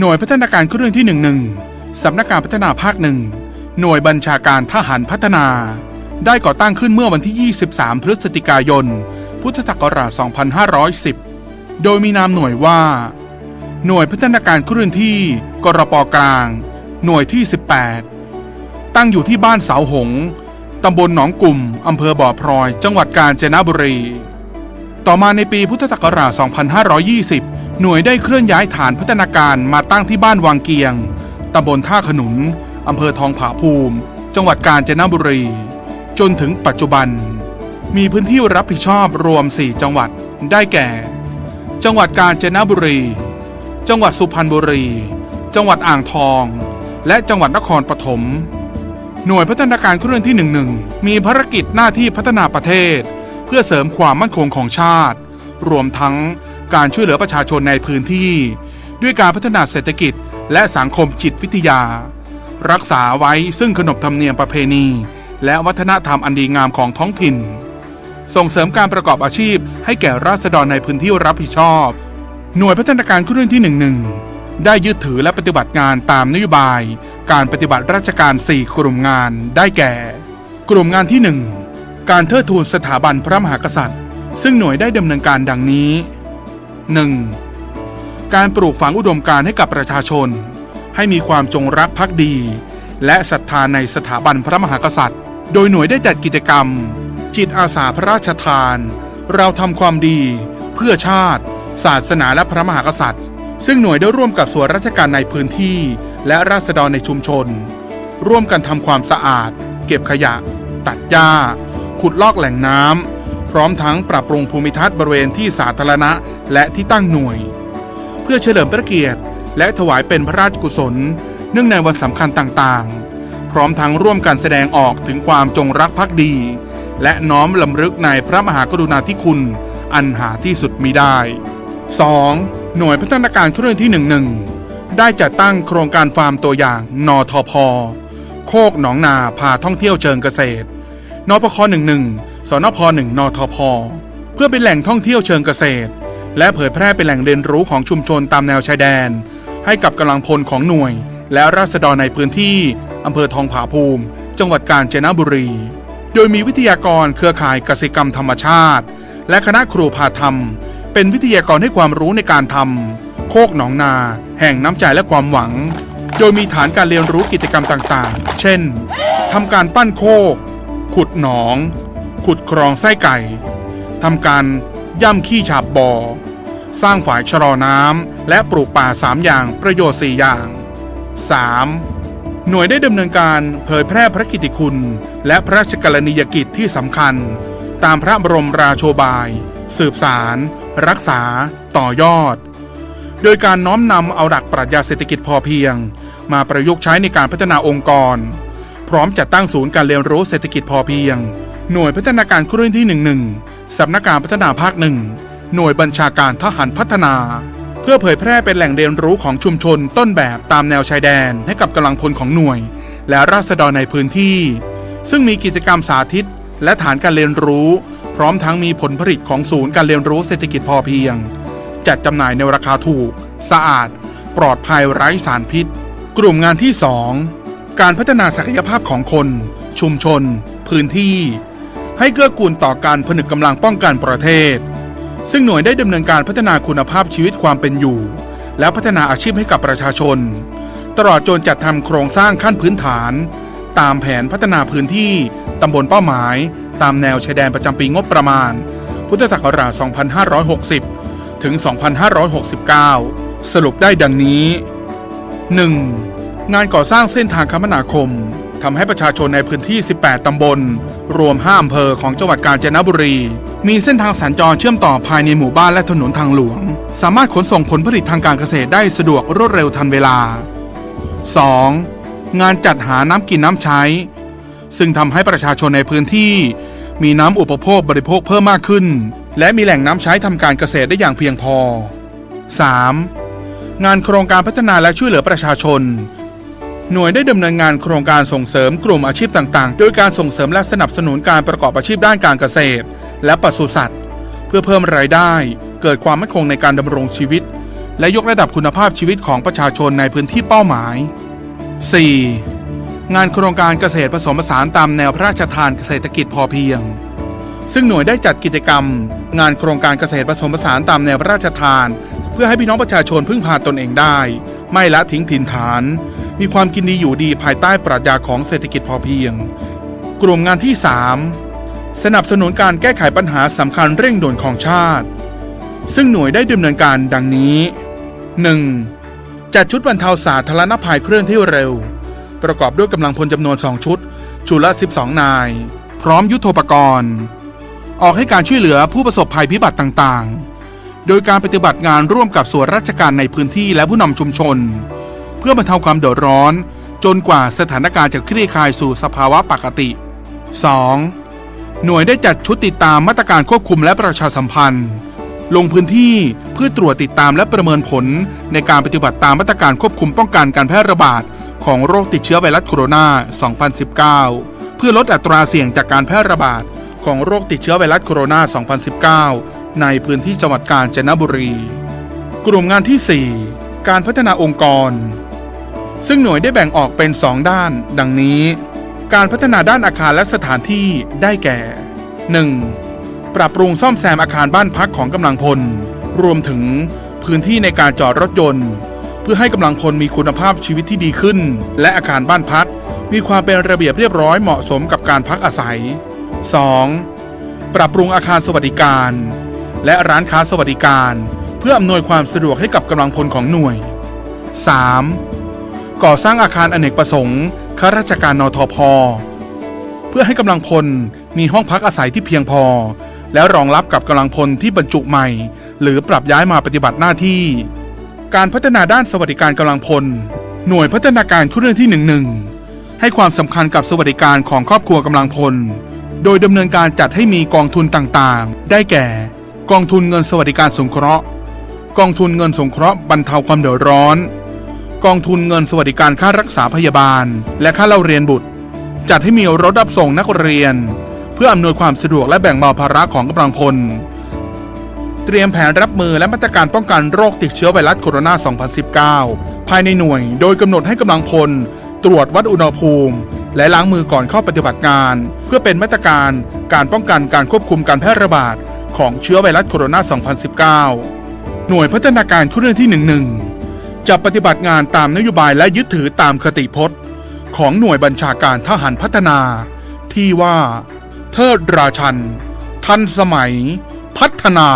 หน่วยพัฒนาการเครื่องที่11สำนักงานพัฒนาภาคหนึ่งหน่วยบัญชาการทหารพัฒนา ได้ก่อตั้งขึ้นเมื่อวันที่ 23 พฤศจิกายน พุทธศักราช 2510 โดยมีนามหน่วยว่า หน่วยพัฒนาการเคลื่อนที่กรปกลาง หน่วยที่ 18 ตั้งอยู่ที่บ้านเสาหง ตำบลหนองกลุ่ม อำเภอบ่อพลอย จังหวัดกาญจนบุรี ต่อมาในปีพุทธศักราช 2520 หน่วยได้เคลื่อนย้ายฐานพัฒนาการมาตั้งที่บ้านวังเกียง ตำบลท่าขนุน อำเภอทองผาภูมิ จังหวัดกาญจนบุรี จนถึงปัจจุบัน มีพื้นที่รับผิดชอบรวม 4 จังหวัด ได้แก่ จังหวัดกาญจนบุรี จังหวัดสุพรรณบุรี จังหวัดอ่างทอง และจังหวัดนครปฐม หน่วยพัฒนาการเคลื่อนที่11มีภารกิจหน้าที่พัฒนาประเทศ เพื่อเสริมความมั่นคงของชาติ รวมทั้ง การช่วยเหลือประชาชนในพื้นที่ ด้วยการพัฒนาเศรษฐกิจและสังคมจิตวิทยา รักษาไว้ซึ่งขนบธรรมเนียมประเพณี และวัฒนธรรมอันดีงามของท้องถิ่น ส่งเสริมการประกอบอาชีพให้แก่ราษฎรในพื้นที่รับผิดชอบ หน่วยพัฒนาการเคลื่อนที่11ได้ยึดถือและปฏิบัติงานตามนโยบาย การปฏิบัติราชการ 4 กลุ่มงานได้แก่ กลุ่มงานที่ 1 การเทิดทูนสถาบันพระมหากษัตริย์ ซึ่งหน่วยได้ดำเนินการดังนี้ 1. การปลูกฝังอุดมการณ์ให้กับประชาชน ให้มีความจงรักภักดี และศรัทธาในสถาบันพระมหากษัตริย์ โดยหน่วยได้จัดกิจกรรม จิตอาสาพระราชทาน เราทำความดี เพื่อชาติ ศาสนาและพระมหากษัตริย์ ซึ่งหน่วยได้ร่วมกับส่วนราชการในพื้นที่ และราษฎรในชุมชน ร่วมกันทำความสะอาด เก็บขยะ ตัดหญ้า ขุดลอกแหล่งน้ำ พร้อมทั้งปรับปรุงภูมิทัศน์บริเวณที่สาธารณะและที่ตั้งหน่วย เพื่อเฉลิมพระเกียรติ และถวายเป็นพระราชกุศล เนื่องในวันสำคัญต่างๆ พร้อมทั้งร่วมกันแสดงออกถึงความจงรักภักดี และน้อมลำลึกในพระมหากรุณาธิคุณ อันหาที่สุดมิได้ 2. หน่วยพัฒนาการเคลื่อนที่ 11 ได้จัดตั้งโครงการฟาร์มตัวอย่างนทพโคกหนองนาพาท่องเที่ยวเชิงเกษตรนปค11 สนพ1นทพ เพื่อเป็นแหล่งท่องเที่ยวเชิงเกษตร และเผยแพร่เป็นแหล่งเรียนรู้ของชุมชนตามแนวชายแดน ให้กับกำลังพลของหน่วย และราษฎรในพื้นที่อำเภอทองผาภูมิ จังหวัดกาญจนบุรี โดยมีวิทยากรเครือข่ายกสิกรรมธรรมชาติ และคณะครูพาธรรม เป็นวิทยากรให้ความรู้ในการทำโคกหนองนา แห่งน้ำใจและความหวัง โดยมีฐานการเรียนรู้กิจกรรมต่างๆ เช่นทำการปั้นโคกขุดหนอง ขุดครองไส้ไก่ทำการย่ำขี้ฉาบบ่อสร้างฝายชะลอน้ำและปลูกป่า 3 อย่างประโยชน์ 4 อย่าง 3. หน่วยได้ดำเนินการเผยแพร่พระกิติคุณ และพระราชกรณียกิจที่สำคัญ ตามพระบรมราโชบาย สืบสาร รักษา ต่อยอด โดยการน้อมนำเอาหลักปรัชญาเศรษฐกิจพอเพียง มาประยุกต์ใช้ในการพัฒนาองค์กร พร้อมจัดตั้งศูนย์การเรียนรู้เศรษฐกิจพอเพียง หน่วยพัฒนาการคลื่นที่ 11สำนักงานพัฒนาภาคหนึ่งหน่วยบัญชาการทหารพัฒนา เพื่อเผยแพร่เป็นแหล่งเรียนรู้ของชุมชนต้นแบบตามแนวชายแดนให้กับกำลังพลของหน่วย และราษฎรในพื้นที่ ซึ่งมีกิจกรรมสาธิต และฐานการเรียนรู้ พร้อมทั้งมีผลผลิตของศูนย์การเรียนรู้เศรษฐกิจพอเพียง จัดจำหน่ายในราคาถูก สะอาด ปลอดภัยไร้สารพิษ กลุ่มงานที่ 2 การพัฒนาศักยภาพของคน ชุมชน พื้นที่ ให้เกื้อกูลต่อการผนึกกำลังป้องกันประเทศ ซึ่งหน่วยได้ดำเนินการพัฒนาคุณภาพชีวิตความเป็นอยู่ และพัฒนาอาชีพให้กับประชาชน ตลอดจนจัดทำโครงสร้างขั้นพื้นฐาน ตามแผนพัฒนาพื้นที่ตำบลเป้าหมาย ตามแนวชายแดนประจำปีงบประมาณ พุทธศักราช 2560 ถึง 2569 สรุปได้ดังนี้ 1. งานก่อสร้างเส้นทางคมนาคม ทำให้ประชาชนในพื้นที่ 18ตำบล รวม 5 อำเภอของจังหวัดกาญจนบุรี มีเส้นทางสัญจรเชื่อมต่อภายในหมู่บ้านและถนนทางหลวง สามารถขนส่งผลผลิตทางการเกษตรได้สะดวกรวดเร็วทันเวลา 2. งานจัดหาน้ำกินน้ำใช้ ซึ่งทำให้ประชาชนในพื้นที่ มีน้ำอุปโภคบริโภคเพิ่มมากขึ้น และมีแหล่งน้ำใช้ทำการเกษตรได้อย่างเพียงพอ 3. งานโครงการพัฒนาและช่วยเหลือประชาชน หน่วยได้ดำเนินงานโครงการส่งเสริมกลุ่มอาชีพต่างๆ โดยการส่งเสริมและสนับสนุนการประกอบอาชีพด้านการเกษตร และปศุสัตว์ เพื่อเพิ่มรายได้ เกิดความมั่นคงในการดำรงชีวิต และยกระดับคุณภาพชีวิตของประชาชนในพื้นที่เป้าหมาย 4. งานโครงการเกษตรผสมผสานตามแนวพระราชทานเกษตรกิจพอเพียง ซึ่งหน่วยได้จัดกิจกรรม งานโครงการเกษตรผสมผสานตามแนวพระราชทาน เพื่อให้พี่น้องประชาชนพึ่งพาตนเองได้ ไม่ละทิ้งถิ่นฐาน มีความกินดีอยู่ดีภายใต้ปรัชญาของเศรษฐกิจพอเพียง กลุ่มงานที่ 3 สนับสนุนการแก้ไขปัญหาสำคัญเร่งด่วนของชาติ ซึ่งหน่วยได้ดำเนินการดังนี้ 1. จัดชุดบรรเทาสาธารณภัยเคลื่อนที่เร็ว ประกอบด้วยกำลังพลจำนวน 2 ชุด ชุดละ 12 นาย พร้อมยุทโธปกรณ์ ออกให้การช่วยเหลือผู้ประสบภัยพิบัติต่างๆ โดยการปฏิบัติงานร่วมกับส่วนราชการในพื้นที่และผู้นำชุมชน เพื่อบรรเทาความเดือดร้อน จนกว่าสถานการณ์จะคลี่คลายสู่สภาวะปกติ 2. หน่วยได้จัดชุดติดตามมาตรการควบคุมและประชาสัมพันธ์ ลงพื้นที่เพื่อตรวจติดตามและประเมินผล ในการปฏิบัติตามมาตรการควบคุมป้องกันการแพร่ระบาด ของโรคติดเชื้อไวรัสโคโรนา 2019 เพื่อลดอัตราเสี่ยงจากการแพร่ระบาดของโรคติดเชื้อไวรัสโคโรนา 2019 ในพื้นที่จังหวัดกาญจนบุรี กลุ่มงานที่ 4 การพัฒนาองค์กร ซึ่งหน่วยได้แบ่งออกเป็น 2 ด้าน ดังนี้ การพัฒนาด้านอาคารและสถานที่ได้แก่ 1. ปรับปรุงซ่อมแซมอาคารบ้านพักของกำลังพล รวมถึงพื้นที่ในการจอดรถยนต์ เพื่อให้กำลังพลมีคุณภาพชีวิตที่ดีขึ้น และอาคารบ้านพักมีความเป็นระเบียบเรียบร้อยเหมาะสมกับการพักอาศัย 2. ปรับปรุงอาคารสวัสดิการ และร้านค้าสวัสดิการ เพื่ออำนวยความสะดวกให้กับกำลังพลของหน่วย 3. ก่อสร้างอาคารอเนกประสงค์ข้าราชการนทพ เพื่อให้กำลังพลมีห้องพักอาศัยที่เพียงพอ แล้วรองรับกับกำลังพลที่บรรจุใหม่ หรือปรับย้ายมาปฏิบัติหน้าที่ การพัฒนาด้านสวัสดิการกำลังพล หน่วยพัฒนาการชุดเรื่องที่11ให้ความสำคัญกับสวัสดิการของครอบครัวกำลังพล โดยดำเนินการจัดให้มีกองทุนต่างๆ ได้แก่ กองทุนเงินสวัสดิการสงเคราะห์ กองทุนเงินสงเคราะห์บรรเทาความเดือดร้อน กองทุนเงินสวัสดิการค่ารักษาพยาบาล และค่าเล่าเรียนบุตร จัดให้มีรถรับส่งนักเรียน เพื่ออำนวยความสะดวกและแบ่งเบาภาระของกำลังพล เตรียมแผนรับมือและมาตรการป้องกันโรคติดเชื้อไวรัสโคโรนา 2019 ภายในหน่วย โดยกำหนดให้กำลังพล ตรวจวัดอุณหภูมิ และล้างมือก่อนเข้าปฏิบัติงาน เพื่อเป็นมาตรการการป้องกันการควบคุมการแพร่ระบาดของเชื้อไวรัสโคโรนา 2019 หน่วยพัฒนาการชุดเรื่องที่ 11 จะปฏิบัติงานตามนโยบายและยึดถือตามคติพจน์ ของหน่วยบัญชาการทหารพัฒนา ที่ว่า เทิดราชัน ทันสมัย พัฒนา